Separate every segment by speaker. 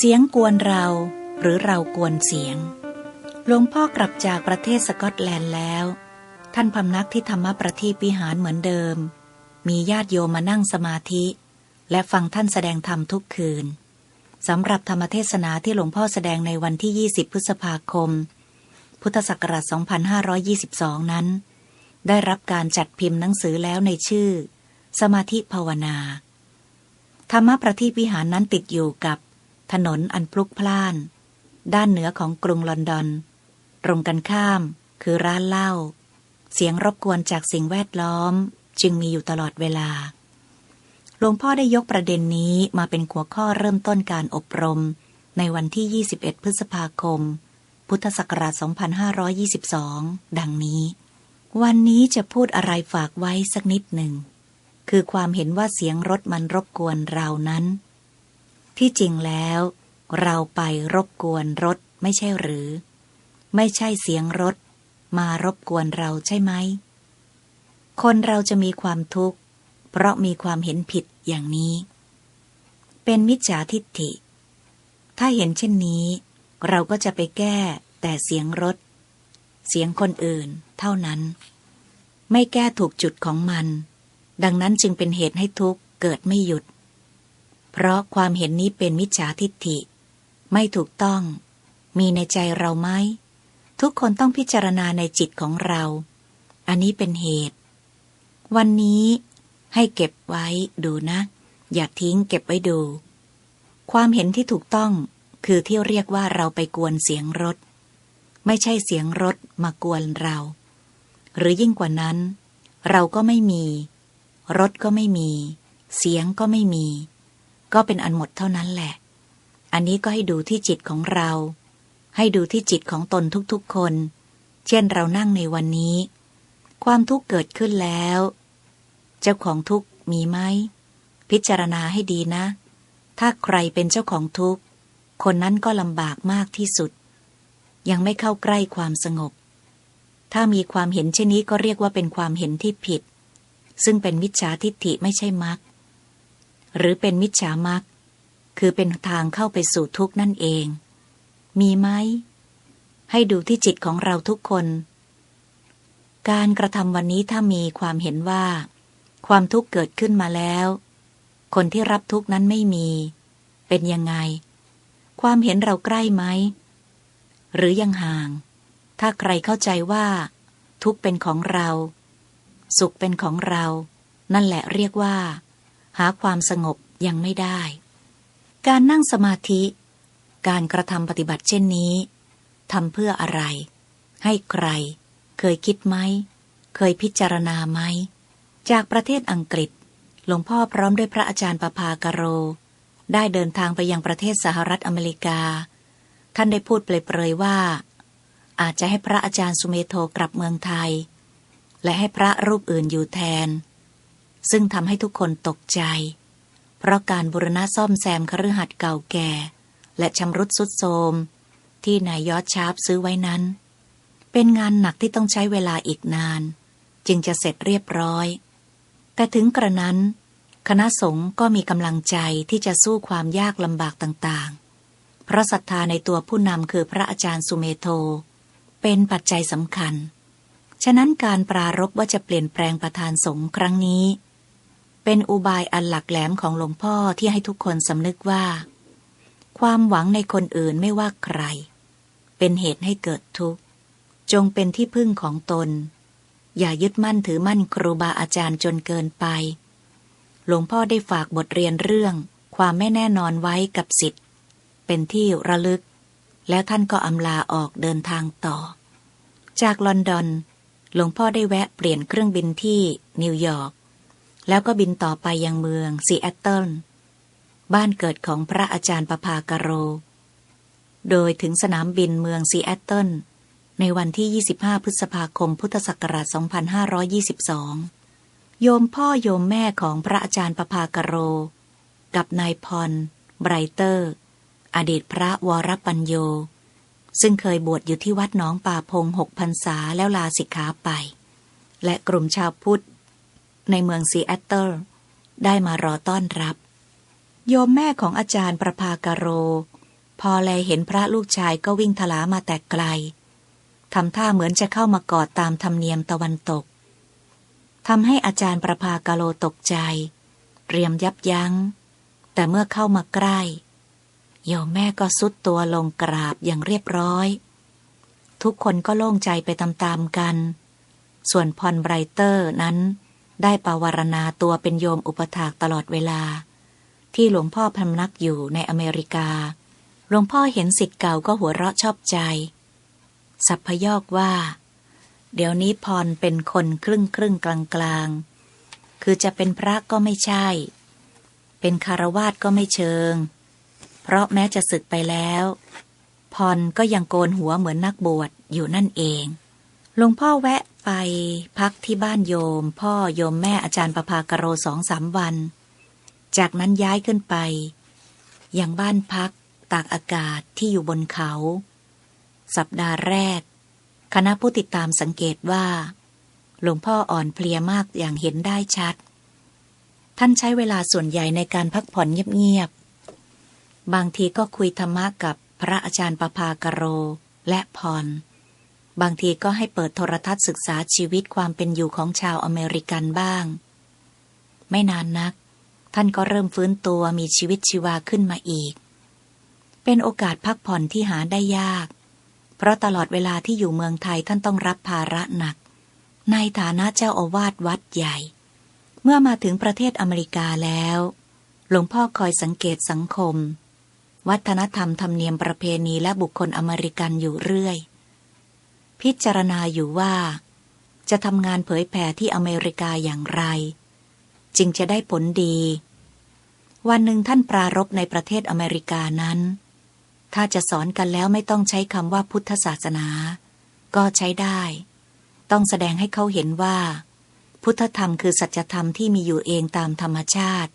Speaker 1: เสียงกวนเราหรือเรากวนเสียง หลวงพ่อกลับจากประเทศสกอตแลนด์แล้ว ท่านพำนักที่ธรรมประทีปวิหารเหมือนเดิม มีญาติโยมมานั่งสมาธิ และฟังท่านแสดงธรรมทุกคืนสำหรับธรรมเทศนาที่หลวงพ่อแสดงในวันที่ 20 พฤษภาคม พุทธศักราช 2522 นั้น ได้รับการจัดพิมพ์หนังสือแล้วในชื่อ สมาธิภาวนา ธรรมประทีปวิหารนั้นติดอยู่กับ ถนนอันพลุกพล่าน ด้านเหนือของกรุงลอนดอน ตรงกันข้ามคือร้านเหล้าเสียงรบกวนจากสิ่งแวดล้อมจึงมีอยู่ตลอดเวลา หลวงพ่อได้ยกประเด็นนี้มาเป็นหัวข้อเริ่มต้นการอบรม ในวันที่ 21 พฤษภาคม พุทธศักราช 2522 ดังนี้ วันนี้จะพูดอะไรฝากไว้สักนิดหนึ่ง คือความเห็นว่าเสียงรถมันรบกวนเรานั้น ที่จริงแล้ว เราไปรบกวนรถไม่ใช่หรือ ไม่ใช่เสียงรถ มารบกวนเราใช่ไหม คนเราจะมีความทุกข์ เพราะมีความเห็นผิดอย่างนี้ เป็นมิจฉาทิฏฐิ ถ้าเห็นเช่นนี้ เราก็จะไปแก้แต่เสียงรถ เสียงคนอื่น เท่านั้น ไม่แก้ถูกจุดของมัน ดังนั้นจึงเป็นเหตุให้ทุกข์เกิดไม่หยุด เพราะความเห็นนี้เป็นมิจฉาทิฏฐิ ไม่ถูกต้อง มีในใจเราไหม ทุกคนต้องพิจารณาในจิตของเรา อันนี้เป็นเหตุ วันนี้ให้เก็บไว้ดูนะ อย่าทิ้งเก็บไว้ดู ความเห็นที่ถูกต้องคือที่เรียกว่าเราไปกวนเสียงรถ ไม่ใช่เสียงรถมากวนเรา หรือยิ่งกว่านั้น เราก็ไม่มี รถก็ไม่มี เสียงก็ไม่มี ก็เป็นอันหมดเท่านั้นแหละ อันนี้ก็ให้ดูที่จิตของเรา ให้ดูที่จิตของตนทุกๆคน เช่นเรานั่งในวันนี้ ความทุกข์เกิดขึ้นแล้ว เจ้าของทุกข์มีไหม พิจารณาให้ดีนะ ถ้าใครเป็นเจ้าของทุกข์ คนนั้นก็ลำบากมากที่สุด ยังไม่เข้าใกล้ความสงบ ถ้ามีความเห็นเช่นนี้ก็เรียกว่าเป็นความเห็นที่ผิด ซึ่งเป็นมิจฉาทิฏฐิไม่ใช่มรรค หรือเป็นมิจฉามรรคคือเป็นทางเข้าไปสู่ทุกข์นั่นเอง มีไหม ให้ดูที่จิตของเราทุกคน การกระทำวันนี้ถ้ามีความเห็นว่า ความทุกข์เกิดขึ้นมาแล้ว คนที่รับทุกข์นั้นไม่มี เป็นยังไง ความเห็นเราใกล้ไหม หรือยังห่าง ถ้าใครเข้าใจว่า ทุกข์เป็นของเรา สุขเป็นของเรา นั่นแหละเรียกว่า หาความสงบยังไม่ได้ การนั่งสมาธิ การกระทำปฏิบัติเช่นนี้ทำเพื่ออะไร ให้ใคร เคยคิดไหม เคยพิจารณาไหม จากประเทศอังกฤษ หลวงพ่อพร้อมด้วยพระอาจารย์ประภากโร ได้เดินทางไปยังประเทศสหรัฐอเมริกา ท่านได้พูดเปรยๆว่า อาจจะให้พระอาจารย์สุเมโทกลับเมืองไทย และให้พระรูปอื่นอยู่แทน ซึ่งทำให้ทุกคนตกใจ เพราะการบุรณะซ่อมแซมคฤหัสถ์เก่าแก่ และชำรุดสุดโทรมที่นายยอดชาร์ปซื้อไว้นั้น เป็นงานหนักที่ต้องใช้เวลาอีกนาน จึงจะเสร็จเรียบร้อย แต่ถึงกระนั้น คณะสงฆ์ก็มีกำลังใจที่จะสู้ความยากลำบากต่างๆ เพราะศรัทธาในตัวผู้นำคือพระอาจารย์สุเมโท เป็นปัจจัยสำคัญ ฉะนั้นการปรารบว่าจะเปลี่ยนแปลงประธานสงฆ์ครั้งนี้ เป็นอุบายอันหลักแหลมของหลวงพ่อที่ให้ทุกคนสำนึกว่า ความหวังในคนอื่นไม่ว่าใคร เป็นเหตุให้เกิดทุกข์ จงเป็นที่พึ่งของตน อย่ายึดมั่นถือมั่นครูบาอาจารย์จนเกินไป หลวงพ่อได้ฝากบทเรียนเรื่อง ความไม่แน่นอนไว้กับสิทธิ์เป็นที่ระลึก แล้วท่านก็อำลาออกเดินทางต่อ จากลอนดอนหลวงพ่อได้แวะเปลี่ยนเครื่องบินที่นิวยอร์ก แล้วก็บินต่อไปยังเมืองซีแอตเทิลบ้านเกิดของพระอาจารย์ประภากโร โดยถึงสนามบินเมืองซีแอตเทิลในวันที่ 25 พฤษภาคม พุทธศักราช 2522 โยมพ่อโยมแม่ของพระอาจารย์ประภากโร กับนายพรไบรเตอร์ อดีตพระวรปัญโย ซึ่งเคยบวชอยู่ที่วัดหนองป่าพงหกพรรษาแล้วลาสิกขาไป และกลุ่มชาวพุทธ ในเมืองซีแอตเทิลได้มารอต้อนรับ โยมแม่ของอาจารย์ประภากโร พอแลเห็นพระลูกชายก็วิ่งทลามาแต่ไกลทำท่าเหมือนจะเข้ามากอดตามธรรมเนียมตะวันตกทำให้อาจารย์ประภากาโลตกใจ เตรียมยับยัง้ง แต่เมื่อเข้ามาใกล้ โยมแม่ก็สุดตัวลงกราบอย่างเรียบร้อย ทุกคนก็โล่งใจไปตามๆกัน ส่วนพรไบรเตอร์นั้น ได้ปาวารณาตัวเป็นโยมอุปถากตลอดเวลา ที่หลวงพ่อพำนักอยู่ในอเมริกา หลวงพ่อเห็นสิทธิ์เก่าก็หัวเราะชอบใจ สัพพยอกว่า เดี๋ยวนี้พรเป็นคนครึ่งครึ่งกลางกลางคือจะเป็นพระก็ไม่ใช่ เป็นคารวาสก็ไม่เชิง เพราะแม้จะศึกไปแล้ว พรก็ยังโกนหัวเหมือนนักบวชอยู่นั่นเองหลวงพ่อแวะ ไปพักที่บ้านโยม พ่อโยมแม่อาจารย์ประภากโรสองสามวัน จากนั้นย้ายขึ้นไปยังบ้านพักตากอากาศที่อยู่บนเขา สัปดาห์แรก คณะผู้ติดตามสังเกตว่า หลวงพ่ออ่อนเพลียมากอย่างเห็นได้ชัด ท่านใช้เวลาส่วนใหญ่ในการพักผ่อนเงียบ ๆ บางทีก็คุยธรรมะกับพระอาจารย์ประภากโรและพร บางทีก็ให้เปิดโทรทัศน์ศึกษาชีวิตความเป็นอยู่ของชาวอเมริกันบ้าง ไม่นานนัก ท่านก็เริ่มฟื้นตัวมีชีวิตชีวาขึ้นมาอีก เป็นโอกาสพักผ่อนที่หาได้ยาก เพราะตลอดเวลาที่อยู่เมืองไทยท่านต้องรับภาระหนัก ในฐานะเจ้าอาวาสวัดใหญ่ เมื่อมาถึงประเทศอเมริกาแล้ว หลวงพ่อคอยสังเกตสังคม วัฒนธรรมธรรมเนียมประเพณีและบุคคลอเมริกันอยู่เรื่อย พิจารณาอยู่ว่า จะทำงานเผยแผ่ที่อเมริกาอย่างไร จึงจะได้ผลดี วันหนึ่งท่านปรารบในประเทศอเมริกานั้น ถ้าจะสอนกันแล้วไม่ต้องใช้คำว่าพุทธศาสนา ก็ใช้ได้ ต้องแสดงให้เขาเห็นว่า พุทธธรรมคือสัจธรรมที่มีอยู่เองตามธรรมชาติ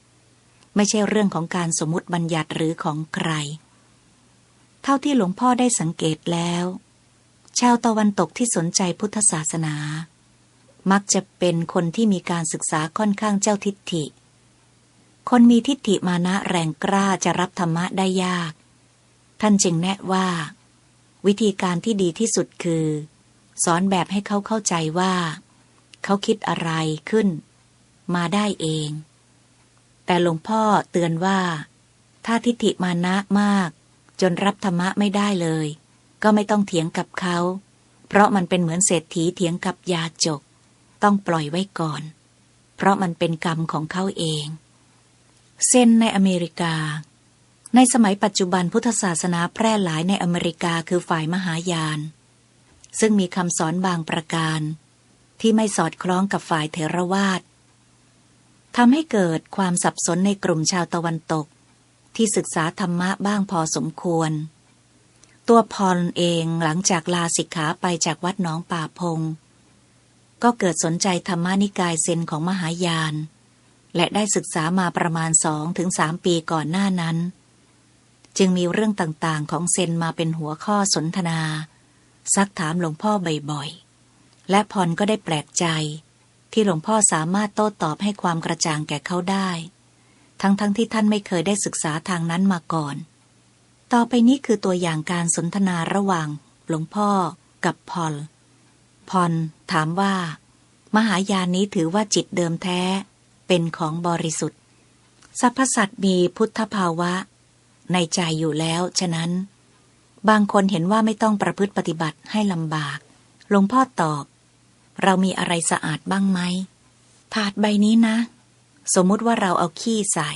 Speaker 1: ไม่ใช่เรื่องของการสมมติบัญญัติหรือของใคร เท่าที่หลวงพ่อได้สังเกตแล้ว ชาวตะวันตกที่สนใจพุทธศาสนา มักจะเป็นคนที่มีการศึกษาค่อนข้างเจ้าทิฏฐิ คนมีทิฏฐิมานะแรงกล้าจะรับธรรมะได้ยาก ท่านจึงแนะว่า วิธีการที่ดีที่สุดคือ สอนแบบให้เขาเข้าใจว่า เขาคิดอะไรขึ้น มาได้เอง แต่หลวงพ่อเตือนว่า ถ้าทิฏฐิมานะมาก จนรับธรรมะไม่ได้เลย ก็ไม่ต้องเถียงกับเขา เพราะมันเป็นเหมือนเศรษฐีเถียงกับยาจก ต้องปล่อยไว้ก่อน เพราะมันเป็นกรรมของเขาเอง เส้นในอเมริกา ในสมัยปัจจุบันพุทธศาสนาแพร่หลายในอเมริกาคือฝ่ายมหายาน ซึ่งมีคำสอนบางประการ ที่ไม่สอดคล้องกับฝ่ายเทรวาสทำให้เกิดความสับสนในกลุ่มชาวตะวันตก ที่ศึกษาธรรมะบ้างพอสมควร ตัวพรเองหลังจากลาสิกขาไปจากวัดหนองป่าพง ก็เกิดสนใจธรรมานิกายเซนของมหายาน และได้ศึกษามาประมาณสองถึงสามปีก่อนหน้านั้น จึงมีเรื่องต่างๆของเซนมาเป็นหัวข้อสนทนา ซักถามหลวงพ่อบ่อยๆ และพรก็ได้แปลกใจ ที่หลวงพ่อสามารถโต้ตอบให้ความกระจ่างแก่เขาได้ ทั้งๆทที่ท่านไม่เคยได้ศึกษาทางนั้นมาก่อน ต่อไปนี้คือตัวอย่างการสนทนาระหว่าง หลวงพ่อกับพอลพรถามว่า มหายานนี้ถือว่าจิตเดิมแท้ เป็นของบริสุทธิ์สรรพสัตว์มีพุทธภาวะ ในใจอยู่แล้ว ฉะนั้น บางคนเห็นว่าไม่ต้องประพฤติปฏิบัติให้ลำบาก หลวงพ่อตอบ เรามีอะไรสะอาดบ้างไหมถาดใบนี้นะ สมมุติว่าเราเอาขี้ใส่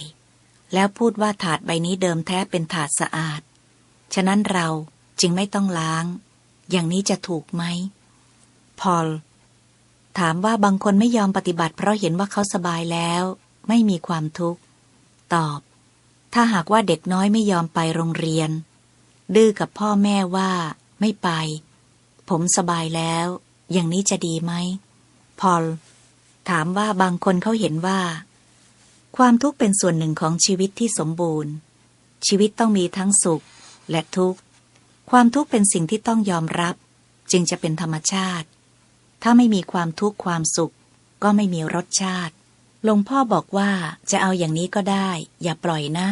Speaker 1: แล้วพูดว่าถาดใบนี้เดิมแท้เป็นถาดสะอาด ฉะนั้นเราจึงไม่ต้องล้าง อย่างนี้จะถูกไหม พอล ถามว่าบางคนไม่ยอมปฏิบัติ เพราะเห็นว่าเขาสบายแล้ว ไม่มีความทุกข์ ตอบ ถ้าหากว่าเด็กน้อยไม่ยอมไปโรงเรียน ดื้อกับพ่อแม่ว่า ไม่ไป ผมสบายแล้ว อย่างนี้จะดีไหม พอล ถามว่าบางคนเขาเห็นว่า ความทุกข์เป็นส่วนหนึ่งของชีวิตที่สมบูรณ์ ชีวิตต้องมีทั้งสุขและทุกข์ ความทุกข์เป็นสิ่งที่ต้องยอมรับ จึงจะเป็นธรรมชาติ ถ้าไม่มีความทุกข์ความสุข ก็ไม่มีรสชาติหลวงพ่อบอกว่าจะเอาอย่างนี้ก็ได้ อย่าปล่อยนะ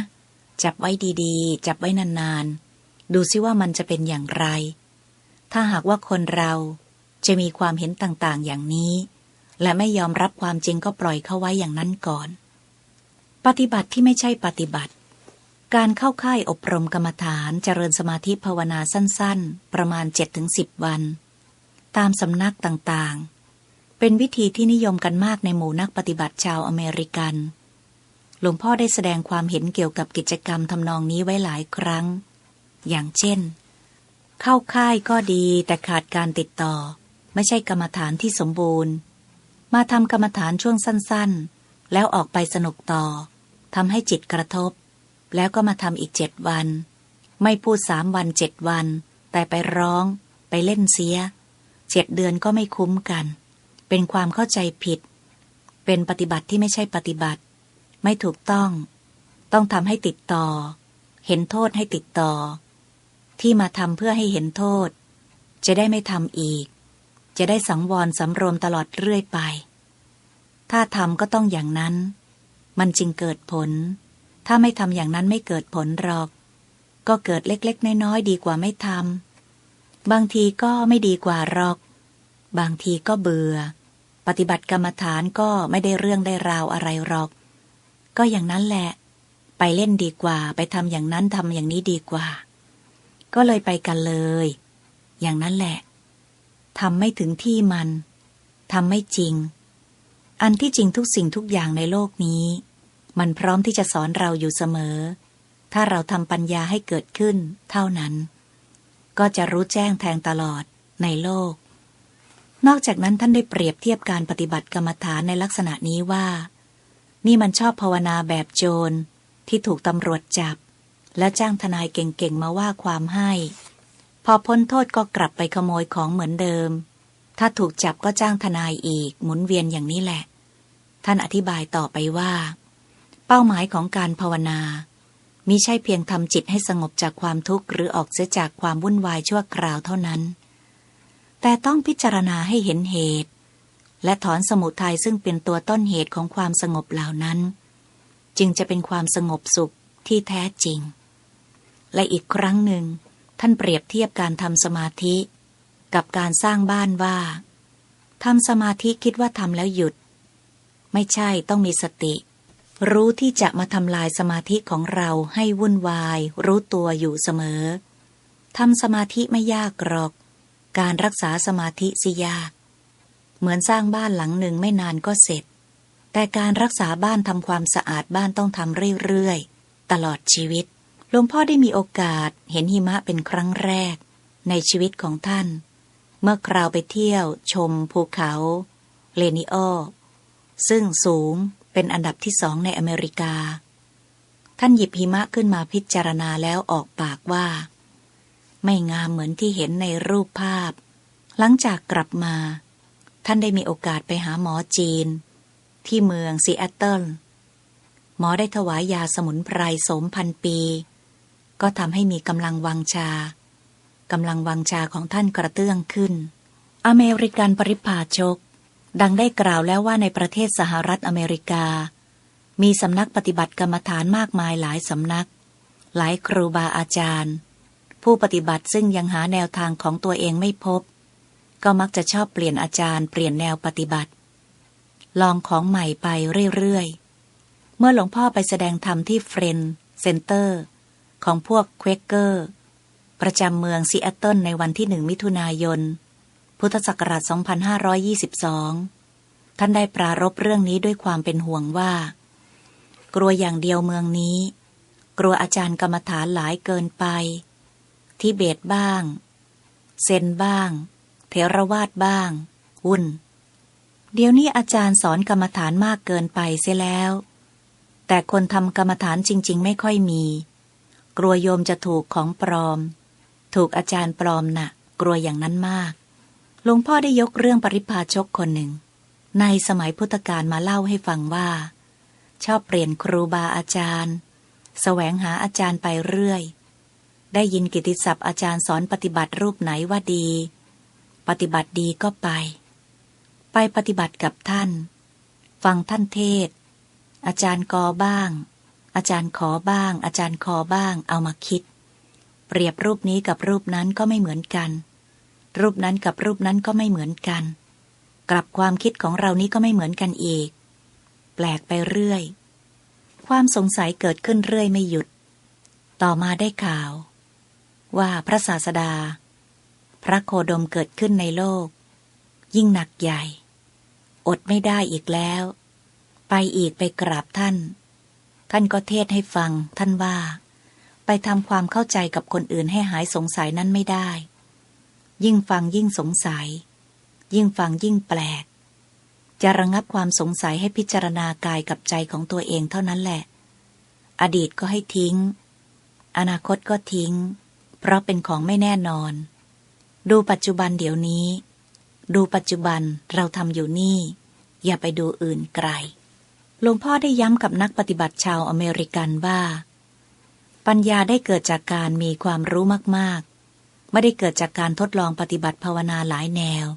Speaker 1: จับไว้ดีๆ จับไว้นานๆ ดูซิว่ามันจะเป็นอย่างไร ถ้าหากว่าคนเราจะมีความเห็นต่างๆ อย่างนี้ และไม่ยอมรับความจริงก็ปล่อยเข้าไว้อย่างนั้นก่อน ปฏิบัติที่ไม่ใช่ปฏิบัติ การเข้าค่ายอบรมกรรมฐานเจริญสมาธิภาวนาสั้นๆ ประมาณ 7-10 วัน ตามสำนักต่างๆ เป็นวิธีที่นิยมกันมากในหมู่นักปฏิบัติชาวอเมริกัน หลวงพ่อได้แสดงความเห็นเกี่ยวกับกิจกรรมทำนองนี้ไว้หลายครั้ง อย่างเช่น เข้าค่ายก็ดีแต่ขาดการติดต่อ ไม่ใช่กรรมฐานที่สมบูรณ์ มาทำกรรมฐานช่วงสั้นๆ แล้วออกไปสนุกต่อ ทำให้จิตกระทบ แล้วก็มาทำอีกเจ็ดวัน ไม่พูดสามวันเจ็ดวัน แต่ไปร้อง ไปเล่นเสียเจ็ดเดือนก็ไม่คุ้มกัน เป็นความเข้าใจผิด เป็นปฏิบัติที่ไม่ใช่ปฏิบัติ ไม่ถูกต้อง ต้องทำให้ติดต่อ เห็นโทษให้ติดต่อ ที่มาทำเพื่อให้เห็นโทษ จะได้ไม่ทำอีก จะได้สังวรสำรวมตลอดเรื่อยไป ถ้าทำก็ต้องอย่างนั้น มันจึงเกิดผล ถ้าไม่ทำอย่างนั้นไม่เกิดผลหรอก ก็เกิดเล็กๆ น้อยๆดีกว่าไม่ทำบางทีก็ไม่ดีกว่าหรอก บางทีก็เบื่อ ปฏิบัติกรรมฐานก็ไม่ได้เรื่องได้ราวอะไรหรอก ก็อย่างนั้นแหละ ไปเล่นดีกว่า ไปทำอย่างนั้นทำอย่างนี้ดีกว่า ก็เลยไปกันเลย อย่างนั้นแหละทำไม่ถึงที่มันทำไม่จริง อันที่จริงทุกสิ่งทุกอย่างในโลกนี้ มันพร้อมที่จะสอนเราอยู่เสมอ ถ้าเราทำปัญญาให้เกิดขึ้น เท่านั้น ก็จะรู้แจ้งแทงตลอดในโลก นอกจากนั้นท่านได้เปรียบเทียบการปฏิบัติกรรมฐานในลักษณะนี้ว่า นี่มันชอบภาวนาแบบโจรที่ถูกตำรวจจับ และจ้างทนายเก่งๆมาว่าความให้ พอพ้นโทษก็กลับไปขโมยของเหมือนเดิม ถ้าถูกจับก็จ้างทนายอีกหมุนเวียนอย่างนี้แหละ ท่านอธิบายต่อไปว่า เป้าหมายของการภาวนามิใช่เพียงทำจิตให้สงบจากความทุกข์หรือออกเสียจากความวุ่นวายชั่วคราวเท่านั้น แต่ต้องพิจารณาให้เห็นเหตุ และถอนสมุทัยซึ่งเป็นตัวต้นเหตุของความสงบเหล่านั้น จึงจะเป็นความสงบสุขที่แท้จริง และอีกครั้งหนึ่ง ท่านเปรียบเทียบการทำสมาธิ กับการสร้างบ้านว่าทำสมาธิคิดว่าทำแล้วหยุด ไม่ใช่ต้องมีสติ รู้ที่จะมาทำลายสมาธิของเราให้วุ่นวาย รู้ตัวอยู่เสมอทำสมาธิไม่ยากหรอก การรักษาสมาธิสิยาก เหมือนสร้างบ้านหลังหนึ่งไม่นานก็เสร็จ แต่การรักษาบ้านทำความสะอาดบ้านต้องทำเรื่อยๆ ตลอดชีวิตหลวงพ่อได้มีโอกาสเห็นหิมะเป็นครั้งแรก ในชีวิตของท่าน เมื่อคราวไปเที่ยว ชมภูเขา เลนิโอ ซึ่งสูงเป็นอันดับที่สองในอเมริกา ท่านหยิบหิมะขึ้นมาพิจารณาแล้วออกปากว่า ไม่งามเหมือนที่เห็นในรูปภาพ หลังจากกลับมา ท่านได้มีโอกาสไปหาหมอจีน ที่เมืองซีแอตเทิลหมอได้ถวายยาสมุนไพรสมพันปี ก็ทำให้มีกำลังวังชากำลังวังชาของท่านกระเตื้องขึ้น อเมริกันปริพาชก ดังได้กล่าวแล้วว่าในประเทศสหรัฐอเมริกา มีสำนักปฏิบัติกรรมฐานมากมายหลายสำนัก หลายครูบาอาจารย์ ผู้ปฏิบัติซึ่งยังหาแนวทางของตัวเองไม่พบ ก็มักจะชอบเปลี่ยนอาจารย์เปลี่ยนแนวปฏิบัติ ลองของใหม่ไปเรื่อยๆ เมื่อหลวงพ่อไปแสดงธรรมที่เฟรนเซ็นเตอร์ ของพวกเควกเกอร์ ประจำเมืองซีแอตเทิลในวันที่หนึ่งมิถุนายน พุทธศักราช 2522 ท่านได้ปรารบเรื่องนี้ด้วยความเป็นห่วงว่า กลัวอย่างเดียวเมืองนี้ กลัวอาจารย์กรรมฐานหลายเกินไปที่เบตบ้าง เซนบ้าง เทรวาดบ้างวุ่น เดี๋ยวนี้อาจารย์สอนกรรมฐานมากเกินไปเสียแล้ว แต่คนทำกรรมฐานจริง ๆ ไม่ค่อยมี กลัวโยมจะถูกของปลอม ถูกอาจารย์ปลอมนะ่ะ กลัวอย่างนั้นมาก หลวงพ่อได้ยกเรื่องปริพาชกคนหนึ่ง ในสมัยพุทธกาลมาเล่าให้ฟังว่า ชอบเปลี่ยนครูบาอาจารย์แสวงหาอาจารย์ไปเรื่อย ได้ยินกิติศัพท์อาจารย์สอนปฏิบัติรูปไหนว่าดี ปฏิบัติดีก็ไป ไปปฏิบัติกับท่าน ฟังท่านเทศ อาจารย์กอบ้าง อาจารย์ขอบ้าง อาจารย์คอบ้าง เอามาคิด เปรียบรูปนี้กับรูปนั้นก็ไม่เหมือนกัน รูปนั้นกับรูปนั้นก็ไม่เหมือนกัน กลับความคิดของเรานี้ก็ไม่เหมือนกันอีก แปลกไปเรื่อย ความสงสัยเกิดขึ้นเรื่อยไม่หยุด ต่อมาได้ข่าว ว่าพระศาสดา พระโคดมเกิดขึ้นในโลก ยิ่งหนักใหญ่ อดไม่ได้อีกแล้ว ไปอีกไปกราบท่าน ท่านก็เทศให้ฟังท่านว่า ไปทำความเข้าใจกับคนอื่นให้หายสงสัยนั้นไม่ได้ ยิ่งฟังยิ่งสงสัย ยิ่งฟังยิ่งแปลก จะระงับความสงสัยให้พิจารณากายกับใจของตัวเองเท่านั้นแหละ อดีตก็ให้ทิ้ง อนาคตก็ทิ้ง เพราะเป็นของไม่แน่นอน ดูปัจจุบันเดี๋ยวนี้ ดูปัจจุบันเราทำอยู่นี่ อย่าไปดูอื่นไกลหลวงพ่อได้ย้ำกับนักปฏิบัติชาวอเมริกันว่า ปัญญาได้เกิดจากการมีความรู้มากๆ ไม่ได้เกิดจากการทดลองปฏิบัติภาวนาหลายแนว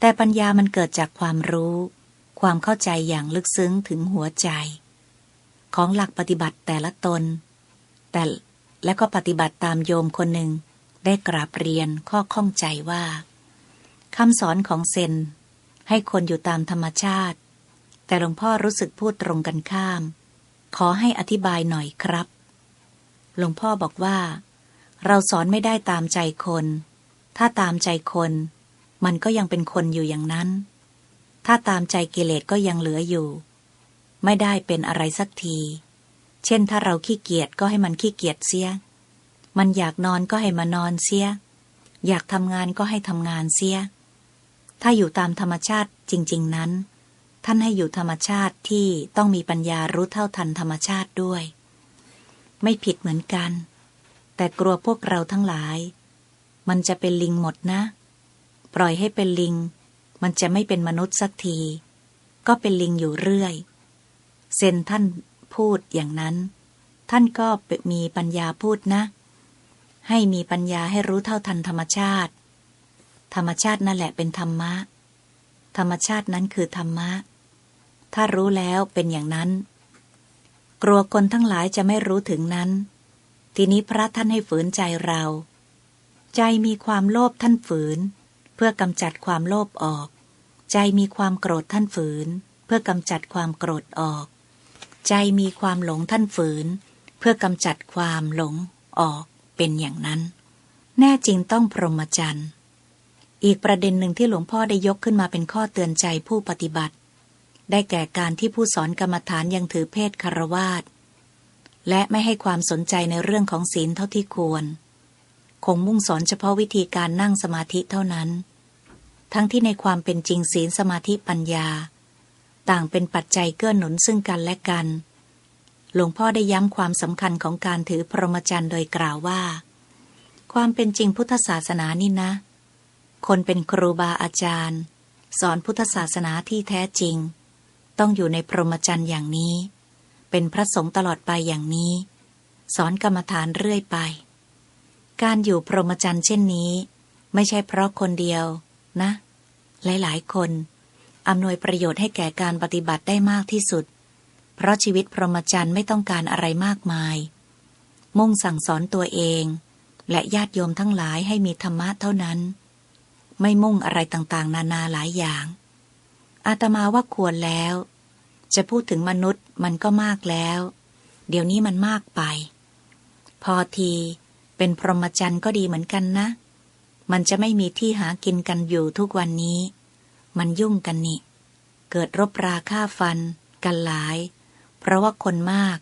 Speaker 1: แต่ปัญญามันเกิดจากความรู้ ความเข้าใจอย่างลึกซึ้งถึงหัวใจ ของหลักปฏิบัติแต่ละตน แต่และก็ปฏิบัติตามโยมคนหนึ่งได้กราบเรียนข้อข้องใจว่าคำสอนของเซน ให้คนอยู่ตามธรรมชาติ แต่หลวงพ่อรู้สึกพูดตรงกันข้าม ขอให้อธิบายหน่อยครับ หลวงพ่อบอกว่า เราสอนไม่ได้ตามใจคน ถ้าตามใจคน มันก็ยังเป็นคนอยู่อย่างนั้น ถ้าตามใจกิเลสก็ยังเหลืออยู่ ไม่ได้เป็นอะไรสักที เช่นถ้าเราขี้เกียจก็ให้มันขี้เกียจเสีย มันอยากนอนก็ให้มานอนเสีย อยากทำงานก็ให้ทำงานเสีย ถ้าอยู่ตามธรรมชาติจริง ๆนั้น ท่านให้อยู่ธรรมชาติที่ต้องมีปัญญารู้เท่าทันธรรมชาติด้วย ไม่ผิดเหมือนกัน แต่กลัวพวกเราทั้งหลาย มันจะเป็นลิงหมดนะ ปล่อยให้เป็นลิง มันจะไม่เป็นมนุษย์สักที ก็เป็นลิงอยู่เรื่อย เซนท่านพูดอย่างนั้น ท่านก็มีปัญญาพูดนะ ให้มีปัญญาให้รู้เท่าทันธรรมชาติ ธรรมชาตินั่นแหละเป็นธรรมะ ธรรมชาตินั้นคือธรรมะ ถ้ารู้แล้วเป็นอย่างนั้น กลัวคนทั้งหลายจะไม่รู้ถึงนั้น ทีนี้พระท่านให้ฝืนใจเรา ใจมีความโลภท่านฝืน เพื่อกำจัดความโลภออก ใจมีความโกรธท่านฝืน เพื่อกำจัดความโกรธออก ใจมีความหลงท่านฝืน เพื่อกำจัดความหลงออกเป็นอย่างนั้น แน่จริงต้องพรหมจรรย์อีกประเด็นหนึ่งที่หลวงพ่อได้ยกขึ้นมาเป็นข้อเตือนใจผู้ปฏิบัติ ได้แก่การที่ผู้สอนกรรมฐานยังถือเพศคารวาส และไม่ให้ความสนใจในเรื่องของศีลเท่าที่ควร คงมุ่งสอนเฉพาะวิธีการนั่งสมาธิเท่านั้น ทั้งที่ในความเป็นจริงศีลสมาธิปัญญา ต่างเป็นปัจจัยเกื้อหนุนซึ่งกันและกัน หลวงพ่อได้ย้ำความสำคัญของการถือพรหมจรรย์โดยกล่าวว่า ความเป็นจริงพุทธศาสนานี่นะ คนเป็นครูบาอาจารย์ สอนพุทธศาสนาที่แท้จริง ต้องอยู่ในพรหมจรรย์อย่างนี้ เป็นพระสงฆ์ตลอดไปอย่างนี้ สอนกรรมฐานเรื่อยไป การอยู่พรหมจรรย์เช่นนี้ ไม่ใช่เพราะคนเดียวนะ หลายๆ คนอำนวยประโยชน์ให้แก่การปฏิบัติได้มากที่สุด เพราะชีวิตพรหมจรรย์ไม่ต้องการอะไรมากมาย มุ่งสั่งสอนตัวเอง และญาติโยมทั้งหลายให้มีธรรมะเท่านั้น ไม่มุ่งอะไรต่างๆ นานาหลายอย่าง อาตมาว่าควรแล้ว จะพูดถึงมนุษย์มันก็มากแล้ว เดี๋ยวนี้มันมากไป พอทีเป็นพรหมจรรย์ก็ดีเหมือนกันนะ มันจะไม่มีที่หากินกันอยู่ทุกวันนี้ มันยุ่งกันนี่ เกิดรบราฆ่าฟัน กันหลาย เพราะว่าคนมาก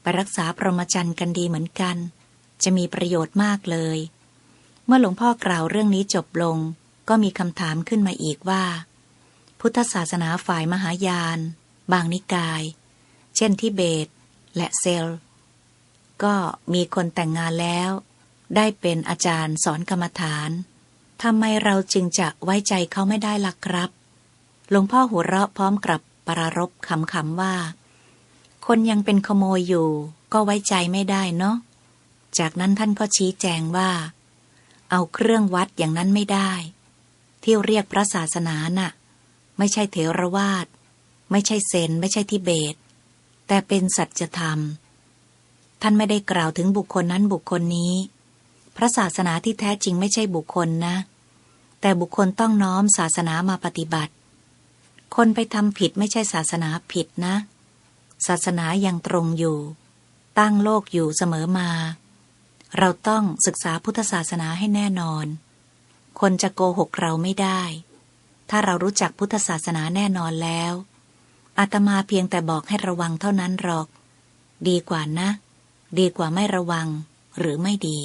Speaker 1: ไปรักษาพรหมจรรย์กันดีเหมือนกัน จะมีประโยชน์มากเลย เมื่อหลวงพ่อกล่าวเรื่องนี้จบลง ก็มีคำถามขึ้นมาอีกว่า พุทธศาสนาฝ่ายมหายาน บางนิกาย เช่นทิเบต และเซล ก็มีคนแต่งงานแล้ว ได้เป็นอาจารย์สอนกรรมฐานทำไมเราจึงจะไว้ใจเขาไม่ได้ล่ะครับหลวงพ่อหัวเราะพร้อมกับปรารบคำๆว่า คนยังเป็นขโมยอยู่ ก็ไว้ใจไม่ได้เนาะจากนั้นท่านก็ชี้แจงว่า เอาเครื่องวัดอย่างนั้นไม่ได้ ที่เรียกพระศาสนาน่ะ ไม่ใช่เถรวาท ไม่ใช่เซนไม่ใช่ทิเบต แต่เป็นสัจธรรม ท่านไม่ได้กล่าวถึงบุคคลนั้นบุคคลนี้ พระศาสนาที่แท้จริงไม่ใช่บุคคลนะ แต่บุคคลต้องน้อมศาสนามาปฏิบัติ คนไปทำผิดไม่ใช่ศาสนาผิดนะ ศาสนายังตรงอยู่ ตั้งโลกอยู่เสมอมา เราต้องศึกษาพุทธศาสนาให้แน่นอน คนจะโกหกเราไม่ได้ ถ้าเรารู้จักพุทธศาสนาแน่นอนแล้ว อาตมาเพียงแต่บอกให้ระวังเท่านั้นหรอก ดีกว่านะ ดีกว่าไม่ระวังหรือไม่ดี